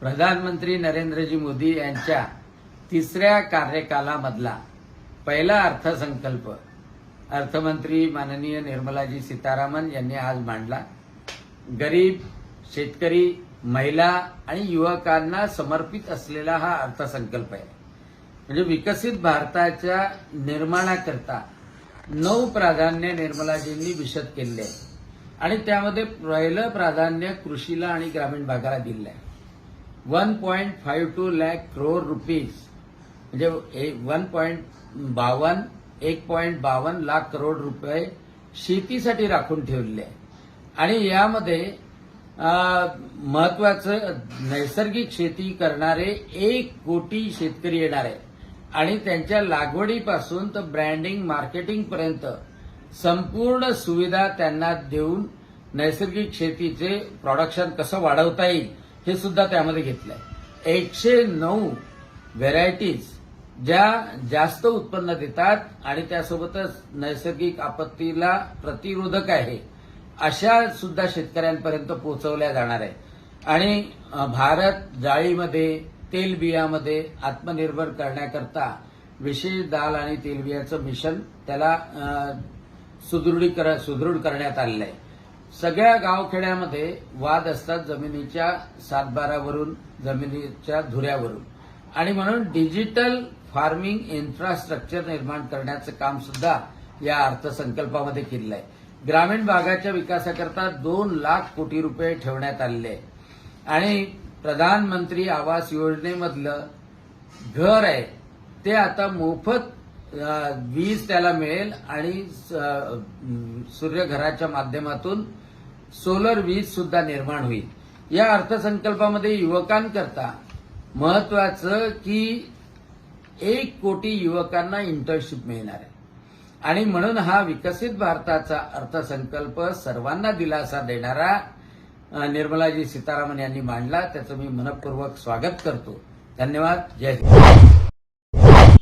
प्रधानमंत्री नरेंद्रजी मोदी यांच्या तिसऱ्या कार्यकालामधला पहिला अर्थसंकल्प अर्थमंत्री माननीय निर्मलाजी सीतारामन यांनी आज मांडला. गरीब शेतकरी महिला आणि युवकांना समर्पित असलेला हा अर्थसंकल्प आहे. म्हणजे विकसित भारताच्या निर्माणाकरता नऊ प्राधान्य निर्मलाजींनी विशद केले आहे आणि त्यामध्ये पहिलं प्राधान्य कृषीला आणि ग्रामीण भागाला दिलं आहे. One point five two lakh crore rupees म्हणजे वन पॉईंट बावन्न एक पॉईंट बावन्न लाख करोड रुपये शेतीसाठी राखून ठेवले आहे. आणि यामध्ये महत्वाचं नैसर्गिक शेती करणारे एक कोटी शेतकरी येणार आहे आणि त्यांच्या लागवडीपासून तर ब्रँडिंग मार्केटिंगपर्यंत संपूर्ण सुविधा त्यांना देऊन नैसर्गिक शेतीचे प्रोडक्शन कसं वाढवता येईल हे सुद्धा त्यामध्ये घेतलं आहे एकशे नऊ व्हेरायटीज ज्या जास्त उत्पन्न देतात आणि त्यासोबतच नैसर्गिक आपत्तीला प्रतिरोधक आहे अशा सुद्धा शेतकऱ्यांपर्यंत पोहोचवल्या जाणार आहे. आणि भारत जाळीमध्ये तेलबियामध्ये आत्मनिर्भर करण्याकरता विशेष दाल आणि तेलबियाचं मिशन त्याला सुदृढीकरण सुदृढ करण्यात आलेलं आहे. सगळ्या गावखेड्यामध्ये वाद असतात जमिनीच्या सातबारावरून जमिनीच्या धुऱ्यावरून. आणि म्हणून डिजिटल फार्मिंग इन्फ्रास्ट्रक्चर निर्माण करण्याचं काम सुद्धा या अर्थसंकल्पामध्ये केलेलं आहे. ग्रामीण भागाच्या विकासाकरता दोन लाख कोटी रुपये ठेवण्यात आलेले आहे. आणि प्रधानमंत्री आवास योजनेमधलं घर आहे ते आता मोफत वीज त्याला मिळेल आणि स- सूर्यघराच्या माध्यमातून सोलर वीज सुद्धा निर्माण होईल. या अर्थसंकल्पामध्ये युवकांकरता महत्वाचं की एक कोटी युवकांना इंटर्नशिप मिळणार आहे. आणि म्हणून हा विकसित भारताचा अर्थसंकल्प सर्वांना दिलासा देणारा निर्मलाजी सीतारामन यांनी मांडला. त्याचं मी मनपूर्वक स्वागत करतो. धन्यवाद. जय हिंद.